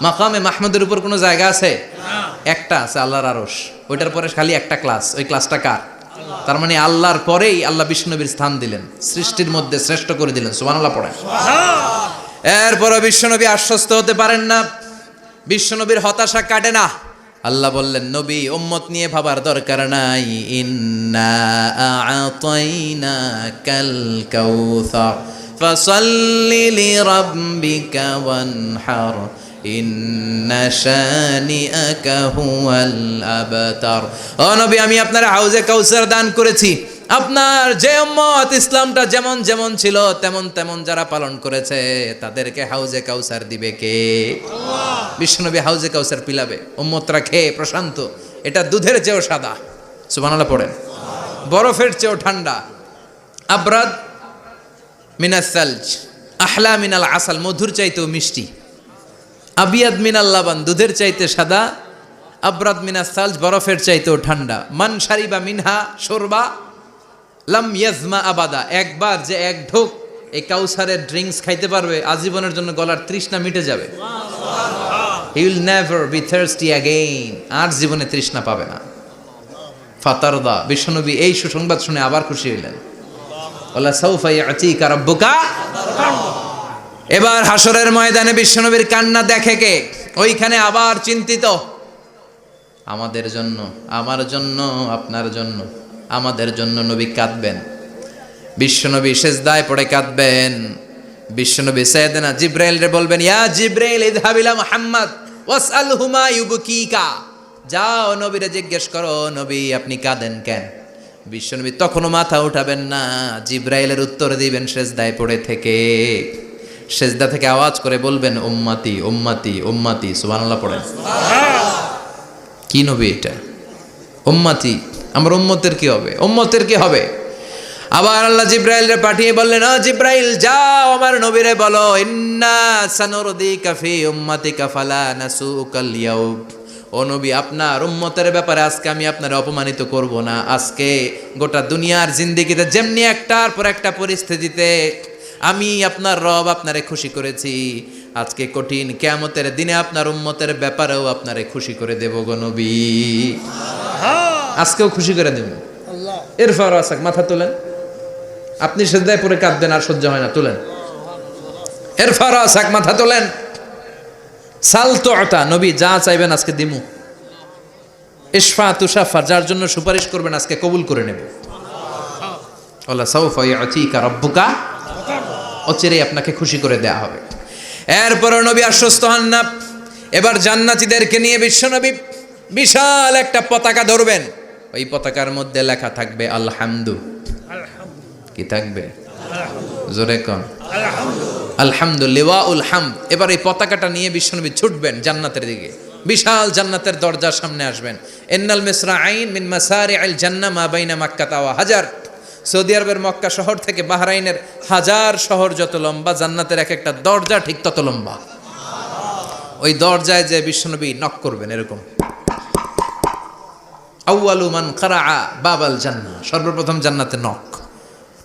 মাকামে মাহমুদের উপর কোনো জায়গা আছে? একটা আছে আল্লাহর আরস ওইটার পরে খালি একটা ক্লাস। ওই ক্লাসটা কার? তার মানে আল্লাহর পরেই আল্লাহ বিষ্ণুনবীর স্থান দিলেন। সৃষ্টির মধ্যে শ্রেষ্ঠ করে দিলেন সুবহানাল্লাহ পড়েন। এরপরে বিশ্বনবী আশ্বস্ত হতে পারেন না। বিশ্বনবীর হতাশা কাটে না। আল্লাহ বললেন নবী উম্মত নিয়ে ভাবার দরকার নাই। ইন্না আ'তাইনা কাল কাউসার ফাসাল্লি লিরাব্বিকা ওয়ানহার। ইন্না শানিআকা হুয়াল আবতার। ও নবী আমি আপনার হাউজে কাউসার দান করেছি। আপনার যে উম্মত ইসলামটা যেমন যেমন ছিল তেমন তেমন যারা পালন করেছে তাদেরকে হাউজে কাউসার দিবে কে? বিশ্বনবী হাউজে কাউসার পিলাবে। উম্মতরা খেয়ে প্রশান্ত। এটা দুধের চেয়েও সাদা। সুবহানাল্লাহ পড়েন। বরফের চেয়েও ঠান্ডা। আবরাদ মিনাস সালজ। আহলা মিনাল আসাল। মধুর চাইতেও মিষ্টি। আবিয়াদ মিনাল লাবান, দুধের চাইতে সাদা, আব্রাদ মিনাস সালজ, বরফের চাইতেও ঠান্ডা। মান সারিবা মিনহা সরবা লাম ইয়াজমা আবাদা। একবার যে এক ঢোক, এই কাউসারের ড্রিঙ্কস খাইতে পারবে, আজীবনের জন্য গলার তৃষ্ণা মিটে যাবে। He will never be thirsty again আর জীবনে তৃষ্ণা পাবে না। ফাতারদা, বিশ্বনবী এই সুসংবাদ শুনে আবার খুশি হইলেন। ওলা সৌফাই রব্বুকা। এবার হাসরের ময়দানে বিশ্বনবীর কান্না দেখে কে? ওইখানে আবার চিন্তিত। আমাদের জন্য, আমার জন্য, আপনার জন্য, আমাদের জন্য নবী কাঁদবেন। বিশ্বনবী সেজদায় পড়ে কাঁদবেন। বিশ্বনবী সৈয়দনা জিব্রাইল রে বলবেন, ইয়া জিব্রাইল ইদহাবিলা মুহাম্মদ ওয়াসআল হুমা ইউবকিকা। যাও নবীরে জিজ্ঞেস করো, নবী, আপনি কাঁদেন কেন? বিশ্বনবী তখনও মাথা উঠাবেন না, জিব্রাইলের উত্তর দিবেন, সেজদায় পড়ে থেকে। সেজদা থেকে আওয়াজ করে বলবেন উম্মাতি উম্মাতি উম্মাতি। সুবহানাল্লাহ পড়েন। কি নবী এটা? উম্মাতি আমার উম্মতের কি হবে? উম্মতের কি হবে? আবার আল্লাহ জিব্রাইলরে পাঠিয়ে বললেন ও জিব্রাইল যাও আমার নবীরে বলো ইন্না সানুরদিকা ফি উম্মাতিকা ফালা নাসুকাল ইয়াউম। ও নবী আপনার উম্মতের ব্যাপারে আজকে আমি আপনার অপমানিত করব না। আজকে গোটা দুনিয়ার জিন্দিগিতে যেমনি একটার পর একটা পরিস্থিতিতে আমি আপনার রব আপনারে খুশি করেছি। আজকে কঠিন কেয়ামতের দিনে আপনার উম্মতের ব্যাপারেও আপনারে খুশি করে দেব গো নবী। আজকেও খুশি করে দেব। এরপর আসাক মাথা তোলেন। আপনি সেদায় পরে কাঁদবেন আর সহ্য হয় না তোলেন। এরপর আসাক মাথা তোলেন। সাল তো নবী যা চাইবেন আজকে দিমু। ইসফা তুষাফা যার জন্য সুপারিশ করবেন আজকে কবুল করে নেব। আল্লাহ সাউফা ইয়াতিকা রব্বুকা অচিরেই আপনাকে খুশি করে দেয়া হবে। এরপর নবী আশ্বস্ত হন না। এবার জান্নাতীদেরকে নিয়ে বিশ্বনবী বিশাল একটা পতাকা ধরবেন। ওই পতাকার মধ্যে লেখা থাকবে আলহামদু। কি থাকবে? জোরে কন। আলহামদুলিল্লাহ উল হামদ। এবার এই পতাকাটা নিয়ে বিশ্বনবী ছুটবেন জান্নাতের দিকে। বিশাল জান্নাতের দরজার সামনে আসবেন। এন্নাল মিসরা আইন মিন মাসারি আল জান্না মা বাইনা মাক্কা তাওয়া হাজার। সৌদি আরবের মক্কা শহর থেকে বাহরাইনের হাজার শহর যত লম্বা, জান্নাতের এক একটা দরজা ঠিক তত লম্বা। ওই দরজায় যে বিশ্বনবী নক করবেন এরকম। আউয়ালু মান কারা বাবাল জান্না সর্বপ্রথম জান্নাতে নক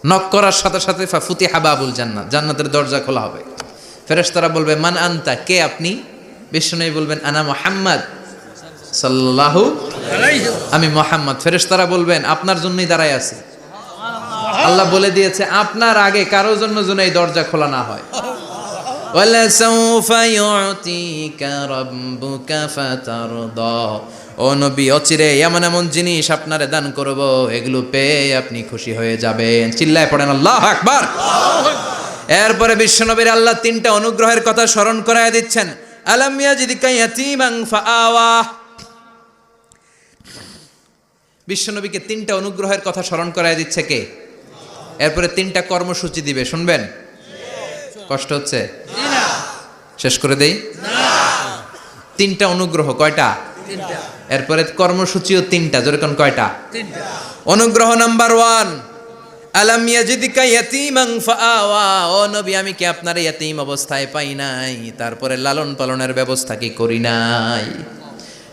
নক করার সাথে সাথে ফুতিহা বাবুল জান্নাত জান্নাতের দরজা খোলা হবে। ফেরেশতারা বলবে, মান আনতা? কে আপনি? বিশ্বনবী বলবেন, আনা মোহাম্মদ সাল্লাল্লাহু আমি মোহাম্মদ। ফেরেশতারা বলবেন, আপনার জন্যই দাঁড়ায় আছি। আল্লাহ বলে দিয়েছে, আপনার আগে কারোর জন্য যেন এই দরজা খোলা না হয়। এমন এমন জিনিস আপনারে দান করব, এগুলো পেয়ে আপনি খুশি হয়ে যাবেন। চিল্লায় পড়েন, আল্লাহ এরপরে বিশ্বনবীর আল্লাহ তিনটা অনুগ্রহের কথা স্মরণ করায় দিচ্ছেন। আলামিয়া যদি বিশ্বনবীকে তিনটা অনুগ্রহের কথা স্মরণ করাই দিচ্ছে কে? এরপরে তিনটা কর্মসূচি দিবে, শুনবেন? কষ্ট হচ্ছে? শেষ করে দেই? তিনটা অনুগ্রহ, কয়টা? এরপরে কর্মসূচিও তিনটা যেরকম কয়টা? অনুগ্রহ নাম্বার ওয়ান, আলাম ইয়াজিদিকা ইয়াতীমান ফাআওয়া ও নবী, আমি কি আপনার ইয়াতীম অবস্থায় পাই নাই? তারপরে লালন পালনের ব্যবস্থা কি করি নাই?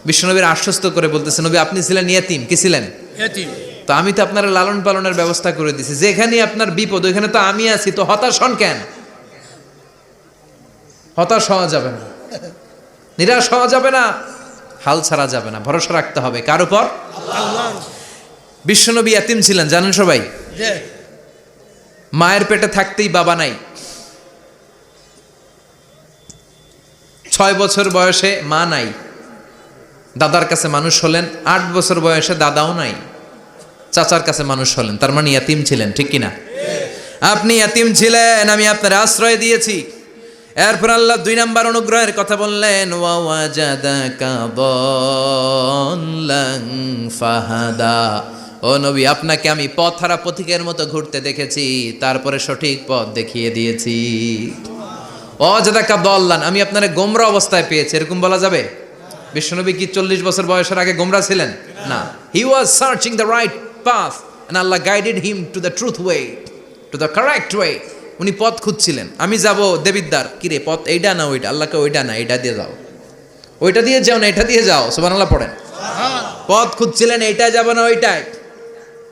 বিশ্বনবীর আশ্বস্ত করে বলতেছে, নবী, আপনি ছিলেন ইয়াতীম, কি ছিলেন? তো আমি তো আপনার লালন পালনের ব্যবস্থা করে দিছি। যেখানে আপনার বিপদ ওইখানে তো আমি আছি তো হতাশ হন কেন? হতাশ হওয়া যাবে না। নিরাশ হওয়া যাবে না হাল ছাড়া যাবে না। ভরসা রাখতে হবে। কার উপর? বিশ্বনবী এতিম ছিলেন জানেন সবাই? মায়ের পেটে থাকতেই বাবা নাই। ছয় বছর বয়সে মা নাই। দাদার কাছে মানুষ হলেন আট বছর বয়সে দাদাও নাই। চাচার কাছে মানুষ হলেন, তার মানে ইয়াতিম ছিলেন, ঠিক কিনা? আপনি ইয়াতিম ছিলেন, আমি আপনার আশ্রয় দিয়েছি। এরপর আল্লাহ দুই নাম্বার অনুগ্রহের কথা বললেন ফাহাদা। ও নবী, আপনাকে আমি পথ হারা পথিকের মতো ঘুরতে দেখেছি, তারপরে সঠিক পথ দেখিয়ে দিয়েছি। অজাদাকা দল্লান, আমি আপনার গোমরা অবস্থায় পেয়েছি, এরকম বলা যাবে? বিশ্বনবী কি চল্লিশ বছর বয়সের আগে গোমরা ছিলেন? না। He was searching the right path and Allah guided him to the truth way to the correct way উনি পথ খুঁজছিলেন। আমি যাব দেবিদ্দার কিরে, পথ এইটা না ওইটা আল্লাহকে ওইটা না এইটা দিয়ে যাও। ওইটা দিয়ে যাও না এটা দিয়ে যাও? সুবান আল্লাহ পড়েন। পথ খুঁজছিলেন, এইটা যাব না, ওইটাই।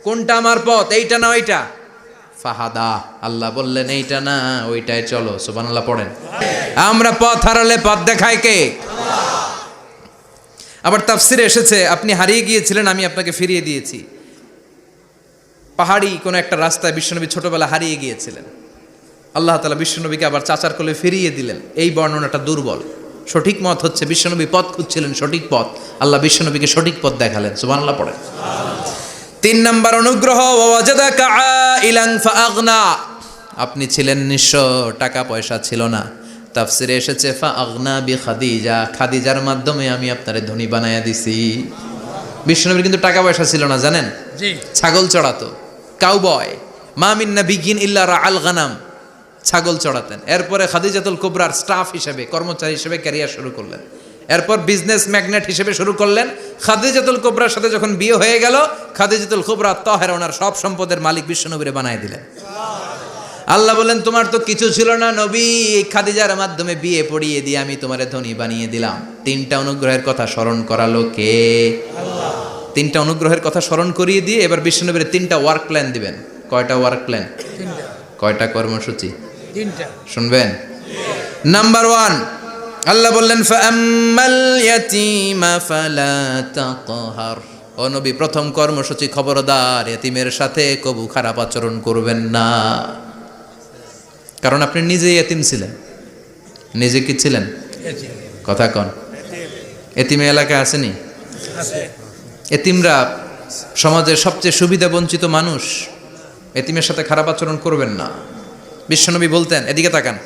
কোনটা আমার পথ, এইটা না, ওইটা? ফাহাদা, আল্লাহ বললেন, এইটা না, ওইটাই চলো। সুবান আল্লাহ পড়েন। আমরা পথ হারালে পথ দেখায় কে? আবার তাফসিরে এসেছে, আপনি হারিয়ে গিয়েছিলেন, আমি আপনাকে ফিরিয়ে দিয়েছি। পাহাড়ি কোনো একটা রাস্তায় বিশ্বনবী ছোটবেলা হারিয়ে গিয়েছিলেন। আল্লাহ তালা বিশ্বনবীকে আবার চাচার কোলে ফিরিয়ে দিলেন। এই বর্ণনাটা দুর্বল। সঠিক মত হচ্ছে বিশ্বনবী পথ খুঁজছিলেন সঠিক পথ। আল্লাহ বিশ্বনবীকে সঠিক পথ দেখালেন। সুবান আল্লাহ পড়েন তিন নম্বর অনুগ্রহ আপনি ছিলেন নিঃস্ব টাকা পয়সা ছিল না। তাফসিরে এসেছে ফা আগনা বি খাদিজা খাদিজার মাধ্যমে আমি আপনারে ধনী বানায়া দিছি। বিষ্ণুনবীর কিন্তু টাকা পয়সা ছিল না জানেন? জি। ছাগল চড়াতো। কাউবয় মামিন নাবিগিন ইল্লা রা আল গানাম, ছাগল চড়াতেন। এরপরে খাদিজাতুল কুবরার স্টাফ হিসেবে, কর্মচারী হিসেবে ক্যারিয়ার শুরু করলেন। এরপর বিজনেস ম্যাগনেট হিসেবে শুরু করলেন। খাদিজাতুল কুবরার সাথে যখন বিয়ে হয়ে গেল, খাদিজাতুল কুবরা তহের ওনার সব সম্পদের মালিক বিশ্বনবীরে বানায় দিলেন। আল্লাহ বলেন, তোমার তো কিছু ছিল না নবী, খাদিজার মাধ্যমে বিয়ে পড়িয়ে দিয়ে আমি তোমারে ধনী বানিয়ে দিলাম। তিনটা অনুগ্রহের কথা স্মরণ করালো কে? তিনটা অনুগ্রহের কথা স্মরণ করিয়ে দিয়ে এবার বিশ্বনবীর তিনটা ওয়ার্ক প্ল্যান দিবেন। কয়টা ওয়ার্ক প্ল্যান কয়টা কর্মসূচি? তিনটা। শুনবেন? নাম্বার ওয়ান আল্লাহ বললেন ও নবী প্রথম কর্মসূচি খবরদার এতিমের সাথে কবু খারাপ আচরণ করবেন না। কারণ আপনি নিজেই এতিম ছিলেন। নিজে কি ছিলেন? কথা কন। এতিমে এলাকায় আসেনি? আছে। এতিমরা সমাজের সবচেয়ে সুবিধা বঞ্চিত মানুষ এতিমের সাথে খারাপ আচরণ করবেন না। বিশ্বনবী বলতেন এদিকে তাকান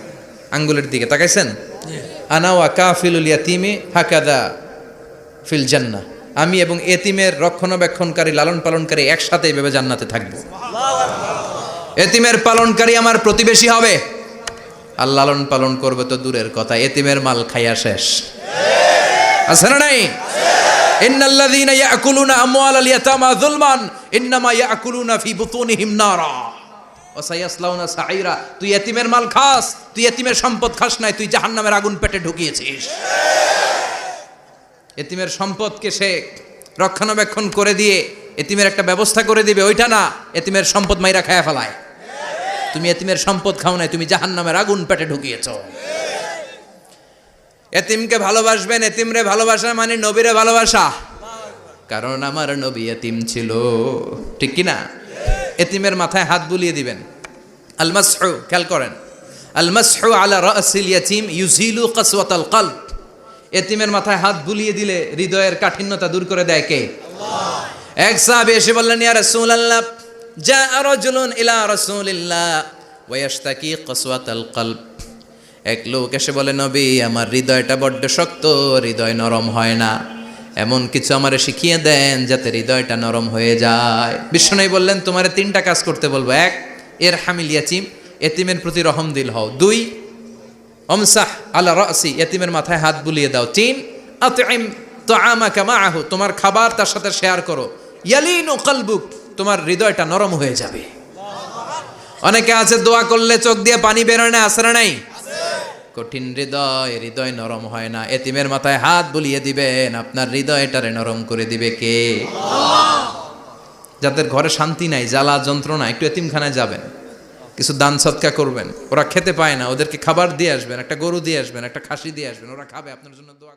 আঙ্গুলের দিকে তাকাইছেন? আনাওয়া আনা ওয়া কাফিলুল ইয়াতিমি হাকাদা ফিল জান্না আমি এবং এতিমের রক্ষণাবেক্ষণকারী লালন পালনকারী একসাথে এভাবে জান্নাতে থাকব। এতিমের পালনকারী আমার প্রতিবেশী হবে। আর লালন পালন করবে তো দূরের কথা এতিমের মাল খাইয়া শেষ। আছে না নাই? ইন্নাল্লাযীনা ইয়াকুলুনা আমওয়ালাল ইয়াতামা যুলমান, ইন্নামা ইয়াকুলুনা ফি বুতুনিহিম নারা। ওয়া সায়াসলাউনা সাঈরা, তুই এতিমের মাল খাস, তুই এতিমের সম্পদ খাস নাই, তুই জাহান্নামের আগুন পেটে ঢুকিয়েছিস। এতিমের সম্পদকে সে রক্ষণাবেক্ষণ করে দিয়ে, এতিমের একটা ব্যবস্থা করে দিবে, ওইটা না, এতিমের সম্পদ মাইরা খায়া ফেলায়। তুমি এতিমের সম্পদ খাও নাই, তুমি জাহান্নামের আগুন পেটে ঢুকিয়েছো। এতিমকে ভালোবাসবেন এতিমরে ভালোবাসা মানে নবীরে ভালোবাসা। কারণ আমার নবী এতিম ছিল। ঠিক কি না এতিমের মাথায় হাত বুলিয়ে দিবেন। আলমাসহু খেয়াল করেন। আলমাসহু আলা রাসিল ইয়াতিম ইউজিলু কাসওয়াতাল কলব। এতিমের মাথায় হাত বুলিয়ে দিলে হৃদয়ের কাঠিন্যতা দূর করে দেয় কে? এক সাহাবী এসে বললেন ইয়া রাসূলুল্লাহ জা রাজুলুন ইলা রাসূলিল্লাহ ওয়া ইয়াশতাকি কাসওয়াতাল কলব। এক লোক এসে বলে, নবী, আমার হৃদয়টা বড্ড শক্ত, হৃদয় নরম হয় না। এমন কিছু আমারে শিখিয়ে দেন যাতে হৃদয়টা নরম হয়ে যায়। বিষ্ণু বললেন, তোমারে তিনটা কাজ করতে বলব। এক এর হামিল ইয়াচিম এতিমের প্রতি রহম দিল হও। দুই, অমসাহ আলা রাসি, এতিমের মাথায় হাত বুলিয়ে দাও। তিন আতইম তাআমাকা মাআহু, তোমার খাবার তার সাথে শেয়ার করো। ইয়ালিনু কলবুক, তোমার হৃদয়টা নরম হয়ে যাবে। অনেকে আছে, দোয়া করলে চোখ দিয়ে পানি বেরোয় না, আসরে নাই? কঠিন হৃদয় হৃদয় নরম হয় না। এতিমের মাথায় হাত বুলিয়ে দিবেন, আপনার হৃদয়টারে নরম করে দিবে কে? যাদের ঘরে শান্তি নাই, জ্বালা যন্ত্রণা, একটু এতিমখানায় যাবেন। কিছু দান সৎকা করবেন। ওরা খেতে পায় না, ওদেরকে খাবার দিয়ে আসবেন, একটা গরু দিয়ে আসবেন, একটা খাসি দিয়ে আসবেন, ওরা খাবে, আপনার জন্য দোয়া